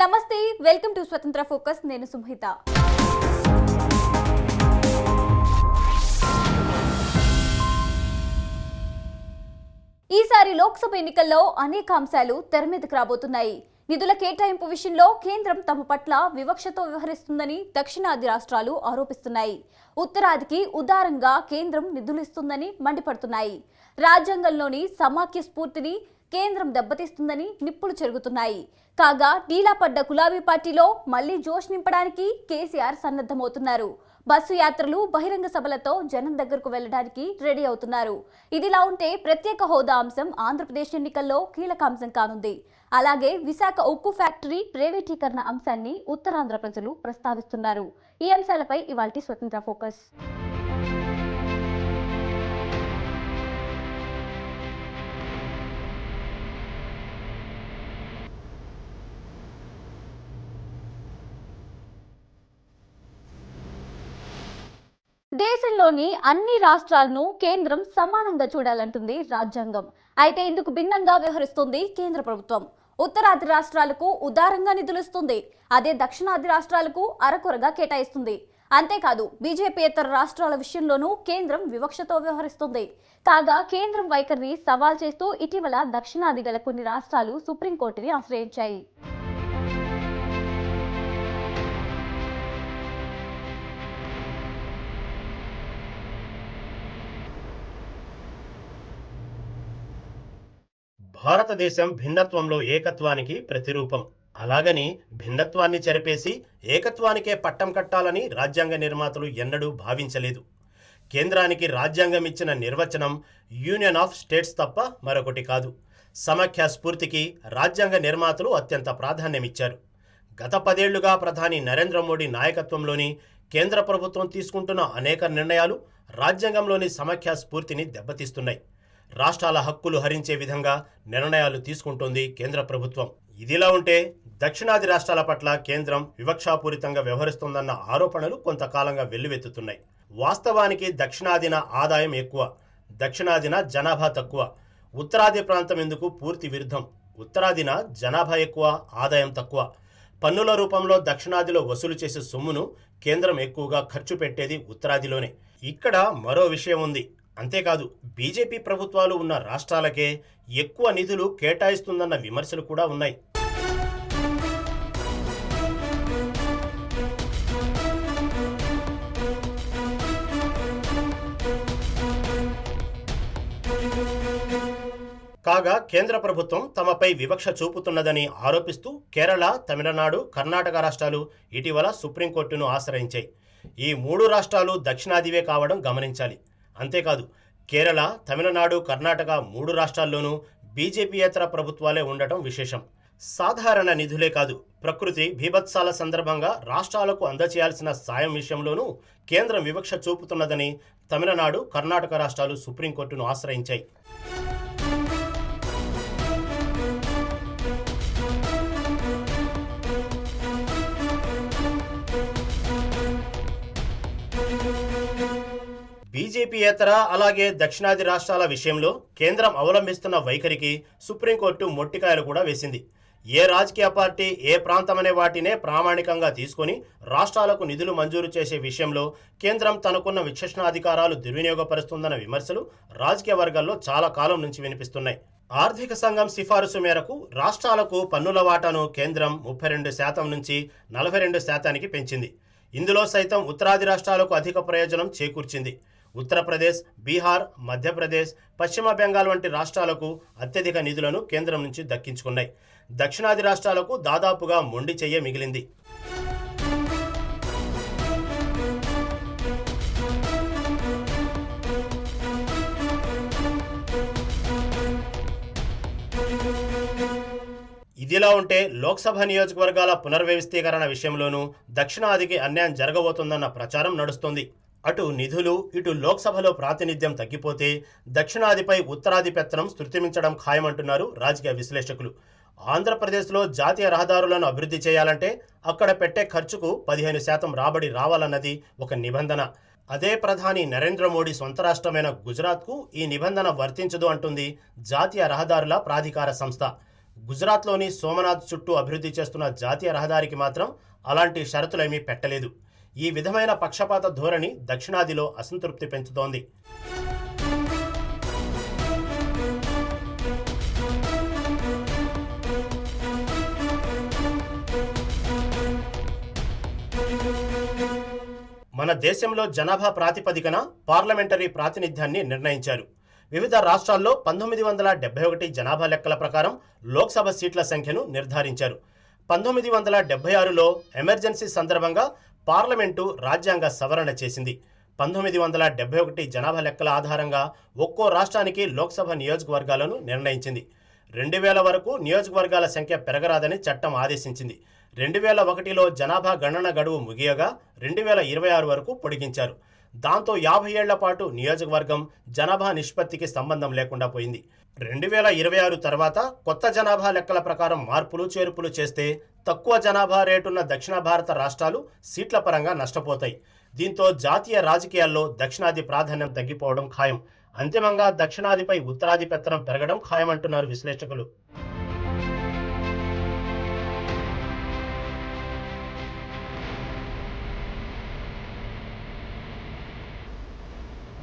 నమస్తే welcome to స్వతంత్ర focus నేను సుహిత ఈసారి లోక్సభ ఎన్నికల్లో అనేక అంశాలు తెర మీదకు రాబోతున్నాయి. నిధుల కేటాయింపు విషయంలో కేంద్రం తమ పట్ల వివక్షతో వ్యవహరిస్తుందని దక్షిణాది రాష్ట్రాలు ఆరోపిస్తున్నాయి. ఉత్తరాదికి ఉదారంగా కేంద్రం నిధులిస్తుందని మండిపడుతున్నాయి. రాజ్యాంగంలోని సమాఖ్య స్ఫూర్తిని కేంద్రం దెబ్బతీస్తుందని నిప్పులు చెరుగుతున్నాయి. కాగా నీలాపడ్డ గులాబీ పార్టీలో మళ్ళీ జోష్ నింపడానికి కేసీఆర్ సన్నద్ధమవుతున్నారు. బస్సు యాత్రలు బహిరంగ సభలతో జనం దగ్గరకు వెళ్ళడానికి రెడీ అవుతున్నారు. ఇదిలా ఉంటే ప్రత్యేక హోదా అంశం ఆంధ్రప్రదేశ్ ఎన్నికల్లో కీలక అంశం కానుంది. అలాగే విశాఖ ఉక్కు ఫ్యాక్టరీ ప్రైవేటీకరణ అంశాన్ని ఉత్తరాంధ్ర ప్రజలు ప్రస్తావిస్తున్నారు. ఈ అంశాలపై ఇవాల్టి స్వతంత్ర ఫోకస్. దేశంలోని అన్ని రాష్ట్రాలను కేంద్రం సమానంగా చూడాలంటుంది రాజ్యాంగం. అయితే ఇందుకు భిన్నంగా వ్యవహరిస్తుంది కేంద్ర ప్రభుత్వం. ఉత్తరాది రాష్ట్రాలకు ఉదారంగా నిధులిస్తుంది అదే దక్షిణాది రాష్ట్రాలకు అరకొరగా కేటాయిస్తుంది. అంతేకాదు బీజేపీయేతర రాష్ట్రాల విషయంలోనూ కేంద్రం వివక్షతో వ్యవహరిస్తుంది. కాగా కేంద్రం వైఖరిని సవాల్ చేస్తూ ఇటీవల దక్షిణాది గల కొన్ని రాష్ట్రాలు సుప్రీంకోర్టుని ఆశ్రయించాయి. భారతదేశం భిన్నత్వంలో ఏకత్వానికి ప్రతిరూపం. అలాగని భిన్నత్వాన్ని చెరిపేసి ఏకత్వానికే పట్టం కట్టాలని రాజ్యాంగ నిర్మాతలు ఎన్నడూ భావించలేదు. కేంద్రానికి రాజ్యాంగం ఇచ్చిన నిర్వచనం యూనియన్ ఆఫ్ స్టేట్స్ తప్ప మరొకటి కాదు. సమాఖ్య స్ఫూర్తికి రాజ్యాంగ నిర్మాతలు అత్యంత ప్రాధాన్యమిచ్చారు. గత పదేళ్ళుగా ప్రధాని నరేంద్ర మోడీ నాయకత్వంలోని కేంద్ర ప్రభుత్వం తీసుకుంటున్న అనేక నిర్ణయాలు రాజ్యాంగంలోని సమాఖ్య స్ఫూర్తిని దెబ్బతీస్తున్నాయి. రాష్ట్రాల హక్కులు హరించే విధంగా నిర్ణయాలు తీసుకుంటోంది కేంద్ర ప్రభుత్వం. ఇదిలా ఉంటే దక్షిణాది రాష్ట్రాల పట్ల కేంద్రం వివక్షాపూరితంగా వ్యవహరిస్తోందన్న ఆరోపణలు కొంతకాలంగా వెల్లువెత్తుతున్నాయి. వాస్తవానికి దక్షిణాదిన ఆదాయం ఎక్కువ దక్షిణాదిన జనాభా తక్కువ ఉత్తరాది ప్రాంతం ఎందుకు పూర్తి విరుద్ధం? ఉత్తరాదిన జనాభా ఎక్కువ ఆదాయం తక్కువ. పన్నుల రూపంలో దక్షిణాదిలో వసూలు చేసే సొమ్మును కేంద్రం ఎక్కువగా ఖర్చు పెట్టేది ఉత్తరాదిలోనే. ఇక్కడ మరో విషయం ఉంది. అంతేకాదు బీజేపీ ప్రభుత్వాలు ఉన్న రాష్ట్రాలకే ఎక్కువ నిధులు కేటాయిస్తుందన్న విమర్శలు కూడా ఉన్నాయి. కాగా కేంద్ర ప్రభుత్వం తమపై వివక్ష చూపుతున్నదని ఆరోపిస్తూ కేరళ తమిళనాడు కర్ణాటక రాష్ట్రాలు ఇటీవల సుప్రీంకోర్టును ఆశ్రయించాయి. ఈ మూడు రాష్ట్రాలు దక్షిణాదివే కావడం గమనించాలి. అంతేకాదు కేరళ తమిళనాడు కర్ణాటక మూడు రాష్ట్రాల్లోనూ బీజేపీయేతర ప్రభుత్వాలే ఉండటం విశేషం. సాధారణ నిధులే కాదు ప్రకృతి బీభత్సాల సందర్భంగా రాష్ట్రాలకు అందచేయాల్సిన సాయం విషయంలోనూ కేంద్రం వివక్ష చూపుతున్నదని తమిళనాడు కర్ణాటక రాష్ట్రాలు సుప్రీంకోర్టును ఆశ్రయించాయి. బీజేపీయేతర అలాగే దక్షిణాది రాష్ట్రాల విషయంలో కేంద్రం అవలంబిస్తున్న వైఖరికి సుప్రీంకోర్టు మొట్టికాయలు కూడా వేసింది. ఏ రాజకీయ పార్టీ ఏ ప్రాంతమనే వాటినే ప్రామాణికంగా తీసుకొని రాష్ట్రాలకు నిధులు మంజూరు చేసే విషయంలో కేంద్రం తనకున్న విచక్షణాధికారాలు దుర్వినియోగపరుస్తుందన్న విమర్శలు రాజకీయ వర్గాల్లో చాలా కాలం నుంచి వినిపిస్తున్నాయి. ఆర్థిక సంఘం సిఫారసు మేరకు రాష్ట్రాలకు పన్నుల వాటాను కేంద్రం ముప్పై రెండు శాతం నుంచి నలభై రెండు శాతానికి పెంచింది. ఇందులో సైతం ఉత్తరాది రాష్ట్రాలకు అధిక ప్రయోజనం చేకూర్చింది. ఉత్తరప్రదేశ్ బీహార్ మధ్యప్రదేశ్ పశ్చిమ బెంగాల్ వంటి రాష్ట్రాలకు అత్యధిక నిధులను కేంద్రం నుంచి దక్కించుకున్నాయి. దక్షిణాది రాష్ట్రాలకు దాదాపుగా మొండి చెయ్య మిగిలింది. ఇదిలా ఉంటే లోక్సభ నియోజకవర్గాల పునర్వ్యవస్థీకరణ విషయంలోనూ దక్షిణాదికి అన్యాయం జరగబోతోందన్న ప్రచారం నడుస్తోంది. అటు నిధులు ఇటు లోక్సభలో ప్రాతినిధ్యం తగ్గిపోతే దక్షిణాదిపై ఉత్తరాది పెత్తనం స్థుతిమించడం ఖాయమంటున్నారు రాజకీయ విశ్లేషకులు. ఆంధ్రప్రదేశ్లో జాతీయ రహదారులను అభివృద్ధి చేయాలంటే అక్కడ పెట్టే ఖర్చుకు పదిహేను శాతం రాబడి రావాలన్నది ఒక నిబంధన. అదే ప్రధాని నరేంద్ర మోడీ సొంత రాష్ట్రమైన గుజరాత్కు ఈ నిబంధన వర్తించదు అంటుంది జాతీయ రహదారుల ప్రాధికార సంస్థ. గుజరాత్లోని సోమనాథ్ చుట్టూ అభివృద్ధి చేస్తున్న జాతీయ రహదారికి మాత్రం అలాంటి షరతులేమీ పెట్టలేదు. ఈ విధమైన పక్షపాత ధోరణి దక్షిణాదిలో అసంతృప్తి పెంచుతోంది. మన దేశంలో జనాభా ప్రాతిపదికన పార్లమెంటరీ ప్రాతినిధ్యాన్ని నిర్ణయించారు. వివిధ రాష్ట్రాల్లో పంతొమ్మిది వందల డెబ్బై ఒకటి జనాభా లెక్కల ప్రకారం లోక్సభ సీట్ల సంఖ్యను నిర్ధారించారు. పంతొమ్మిది వందల డెబ్బై ఆరులో ఎమర్జెన్సీ సందర్భంగా పార్లమెంటు రాజ్యాంగ సవరణ చేసింది. పంతొమ్మిది వందల డెబ్బై ఒకటి జనాభా లెక్కల ఆధారంగా ఒక్కో రాష్ట్రానికి లోక్సభ నియోజకవర్గాలను నిర్ణయించింది. రెండు వేల వరకు నియోజకవర్గాల సంఖ్య పెరగరాదని చట్టం ఆదేశించింది. రెండు వేల ఒకటిలో జనాభా గణన గడువు ముగియగా రెండు వేల ఇరవై ఆరు వరకు పొడిగించారు. దాంతో యాభై ఏళ్ళ పాటు నియోజకవర్గం జనాభా నిష్పత్తికి సంబంధం లేకుండా పోయింది. రెండు వేల ఇరవై ఆరు తర్వాత కొత్త జనాభా లెక్కల ప్రకారం మార్పులు చేర్పులు చేస్తే తక్కువ జనాభా రేటున్న దక్షిణ భారత రాష్ట్రాలు సీట్ల పరంగా నష్టపోతాయి. దీంతో జాతీయ రాజకీయాల్లో దక్షిణాది ప్రాధాన్యం తగ్గిపోవడం ఖాయం. అంతిమంగా దక్షిణాదిపై ఉత్తరాది పెత్తనం పెరగడం ఖాయమంటున్నారు విశ్లేషకులు.